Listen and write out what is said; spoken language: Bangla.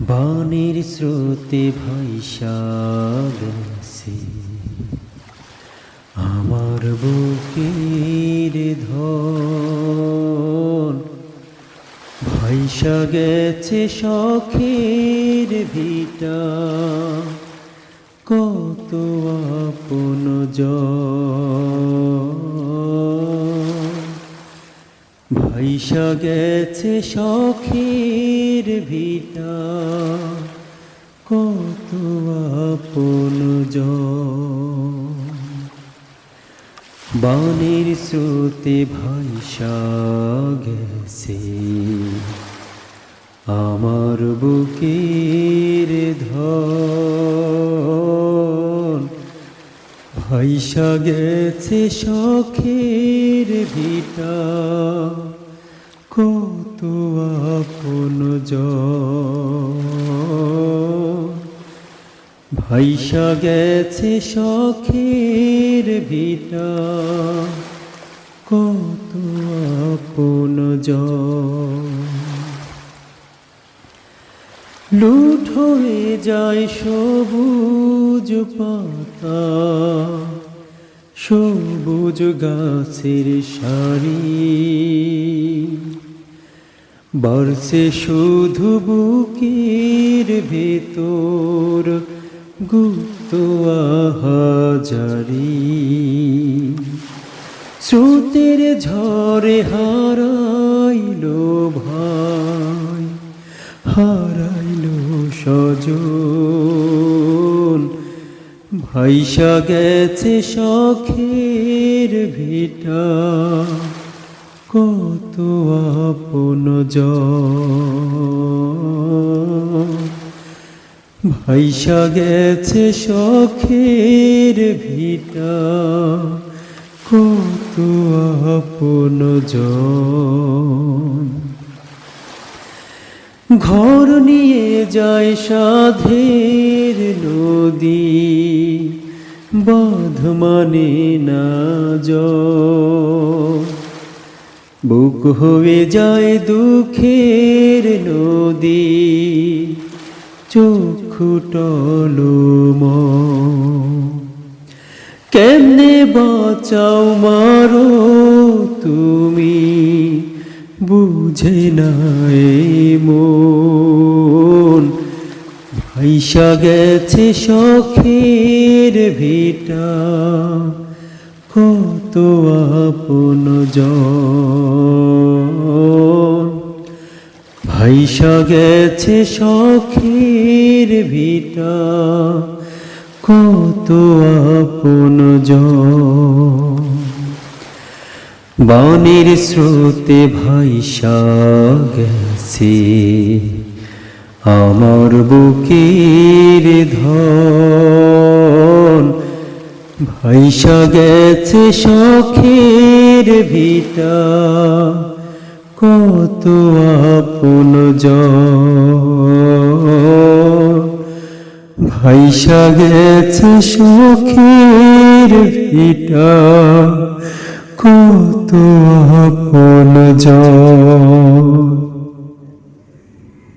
বানের স্রোতে ভাইসা গেছে আমার বুকের ধন ভাইসা গেছে শখের ভিটা। কত আপন জন ভাইসা গেছে শখের ভিটা। কত আপন জন। বানের স্রোতে ভাইসা গেছে আমার বুকের ধন। ভাইসা গেছে শখের ভিটা। কত আপন ভাইসা গেছে সখের ভিটা। কত আপন লুট হয়ে যায় সবুজ পাতা। সবুজ গাছের সারি। বর্ষে শুধু বুকের ভেতর গুপ্ত আহাজারি। স্রোতের ঝড়ে হারাইল ভাই, হারাইল সজন ভাইসা গেছে শখের ভিটা কত আপন ভাইসা গেছে শখের ভিটা কত আপন জন। ঘর নিয়ে যায় সাধের নদী। বাঁধ মানে না বুক হয়ে যায় দুঃখের নদী। চক্ষু টলম কেমনে বাঁচাও মারো তুমি? বুঝে না এই মন। ভাইসা গেছে শখের ভিটা। কত আপন ভাইসা গেছে শখের ভিটা। কত আপন জন। বানের স্রোতে ভাইসা গেছে। আমার বুকের ধন ভাইসা গেছে শখের ভিটা। কত আপন ভাইসা গেছে শখের ভিটা। কত আপন জন।